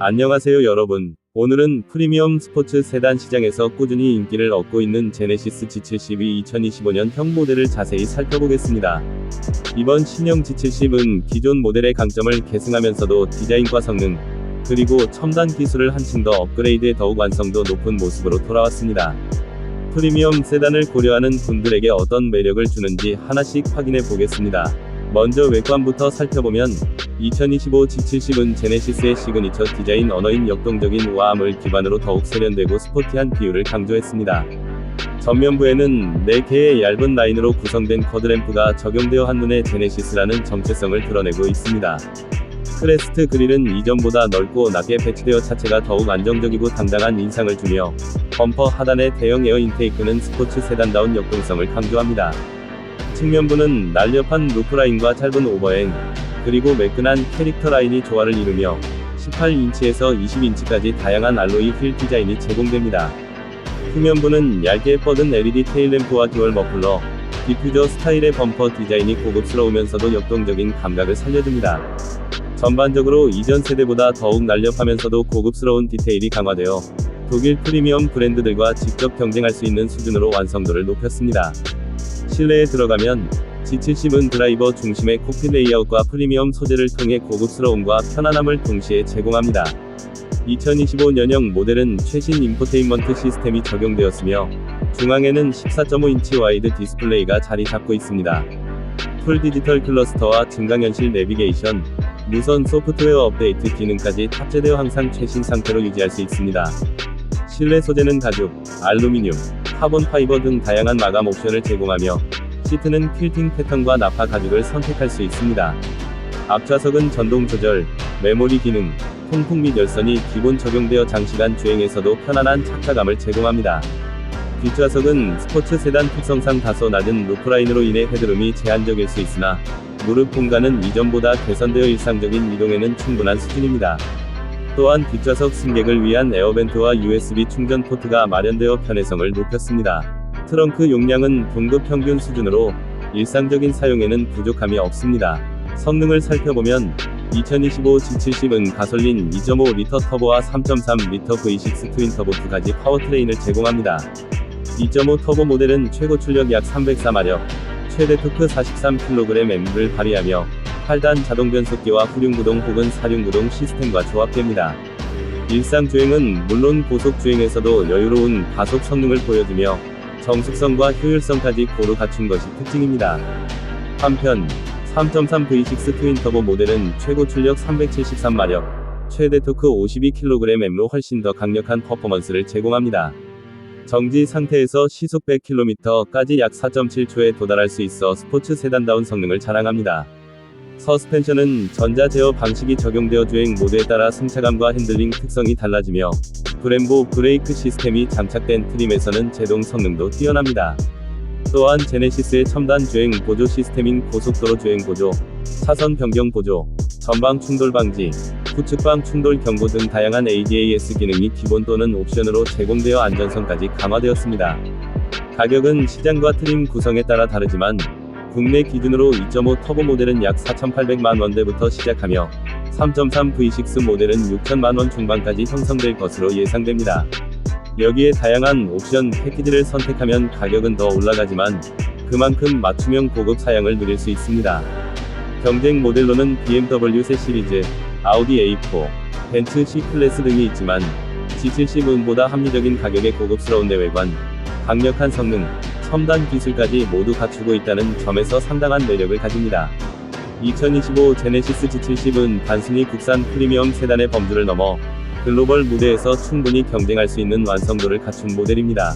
안녕하세요 여러분. 오늘은 프리미엄 스포츠 세단 시장에서 꾸준히 인기를 얻고 있는 제네시스 G70이 2025년 형 모델을 자세히 살펴보겠습니다. 이번 신형 G70은 기존 모델의 강점을 계승하면서도 디자인과 성능, 그리고 첨단 기술을 한층 더 업그레이드해 더욱 완성도 높은 모습으로 돌아왔습니다. 프리미엄 세단을 고려하는 분들에게 어떤 매력을 주는지 하나씩 확인해 보겠습니다. 먼저 외관부터 살펴보면 2025 G70은 제네시스의 시그니처 디자인 언어인 역동적인 우아함을 기반으로 더욱 세련되고 스포티한 비율을 강조했습니다. 전면부에는 4개의 얇은 라인으로 구성된 쿼드램프가 적용되어 한눈에 제네시스라는 정체성을 드러내고 있습니다. 크레스트 그릴은 이전보다 넓고 낮게 배치되어 차체가 더욱 안정적이고 당당한 인상을 주며 범퍼 하단의 대형 에어 인테이크는 스포츠 세단다운 역동성을 강조합니다. 측면부는 날렵한 루프라인과 짧은 오버행, 그리고 매끈한 캐릭터 라인이 조화를 이루며 18인치에서 20인치까지 다양한 알로이 휠 디자인이 제공됩니다. 후면부는 얇게 뻗은 LED 테일램프와 듀얼 머플러, 디퓨저 스타일의 범퍼 디자인이 고급스러우면서도 역동적인 감각을 살려줍니다. 전반적으로 이전 세대보다 더욱 날렵하면서도 고급스러운 디테일이 강화되어 독일 프리미엄 브랜드들과 직접 경쟁할 수 있는 수준으로 완성도를 높였습니다. 실내에 들어가면 G70은 드라이버 중심의 콕핏 레이아웃과 프리미엄 소재를 통해 고급스러움과 편안함을 동시에 제공합니다. 2025년형 모델은 최신 인포테인먼트 시스템이 적용되었으며 중앙에는 14.5인치 와이드 디스플레이가 자리 잡고 있습니다. 풀 디지털 클러스터와 증강현실 내비게이션, 무선 소프트웨어 업데이트 기능까지 탑재되어 항상 최신 상태로 유지할 수 있습니다. 실내 소재는 가죽, 알루미늄, 카본 파이버 등 다양한 마감 옵션을 제공하며 시트는 퀼팅 패턴과 나파 가죽을 선택할 수 있습니다. 앞좌석은 전동 조절, 메모리 기능, 통풍 및 열선이 기본 적용되어 장시간 주행에서도 편안한 착화감을 제공합니다. 뒷좌석은 스포츠 세단 특성상 다소 낮은 루프라인으로 인해 헤드룸이 제한적일 수 있으나 무릎 공간은 이전보다 개선되어 일상적인 이동에는 충분한 수준입니다. 또한 뒷좌석 승객을 위한 에어벤트와 USB 충전 포트가 마련되어 편의성을 높였습니다. 트렁크 용량은 동급 평균 수준으로 일상적인 사용에는 부족함이 없습니다. 성능을 살펴보면 2025 G70은 가솔린 2.5리터 터보와 3.3리터 V6 트윈 터보 두 가지 파워트레인을 제공합니다. 2.5 터보 모델은 최고 출력 약 304마력, 최대 토크 43kgm를 발휘하며 8단 자동 변속기와 후륜구동 혹은 사륜구동 시스템과 조합됩니다. 일상 주행은 물론 고속 주행에서도 여유로운 가속 성능을 보여주며 정숙성과 효율성까지 고루 갖춘 것이 특징입니다. 한편 3.3 V6 트윈 터보 모델은 최고 출력 373마력, 최대 토크 52kgm로 훨씬 더 강력한 퍼포먼스를 제공합니다. 정지 상태에서 시속 100km까지 약 4.7초에 도달할 수 있어 스포츠 세단다운 성능을 자랑합니다. 서스펜션은 전자 제어 방식이 적용되어 주행 모드에 따라 승차감과 핸들링 특성이 달라지며 브렘보 브레이크 시스템이 장착된 트림에서는 제동 성능도 뛰어납니다. 또한 제네시스의 첨단 주행 보조 시스템인 고속도로 주행 보조, 차선 변경 보조, 전방 충돌 방지, 후측방 충돌 경고 등 다양한 ADAS 기능이 기본 또는 옵션으로 제공되어 안전성까지 강화되었습니다. 가격은 시장과 트림 구성에 따라 다르지만 국내 기준으로 2.5 터보 모델은 약 4,800만 원대부터 시작하며 3.3 V6 모델은 6천만 원 중반까지 형성될 것으로 예상됩니다. 여기에 다양한 옵션 패키지를 선택하면 가격은 더 올라가지만 그만큼 맞춤형 고급 사양을 누릴 수 있습니다. 경쟁 모델로는 BMW 세 시리즈, 아우디 A4, 벤츠 C 클래스 등이 있지만 G70은보다 합리적인 가격의 고급스러운 내외관, 강력한 성능, 첨단 기술까지 모두 갖추고 있다는 점에서 상당한 매력을 가집니다. 2025 제네시스 G70은 단순히 국산 프리미엄 세단의 범주를 넘어 글로벌 무대에서 충분히 경쟁할 수 있는 완성도를 갖춘 모델입니다.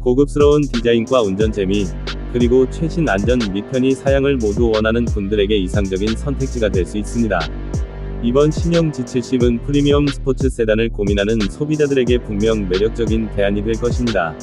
고급스러운 디자인과 운전 재미, 그리고 최신 안전 및 편의 사양을 모두 원하는 분들에게 이상적인 선택지가 될 수 있습니다. 이번 신형 G70은 프리미엄 스포츠 세단을 고민하는 소비자들에게 분명 매력적인 대안이 될 것입니다.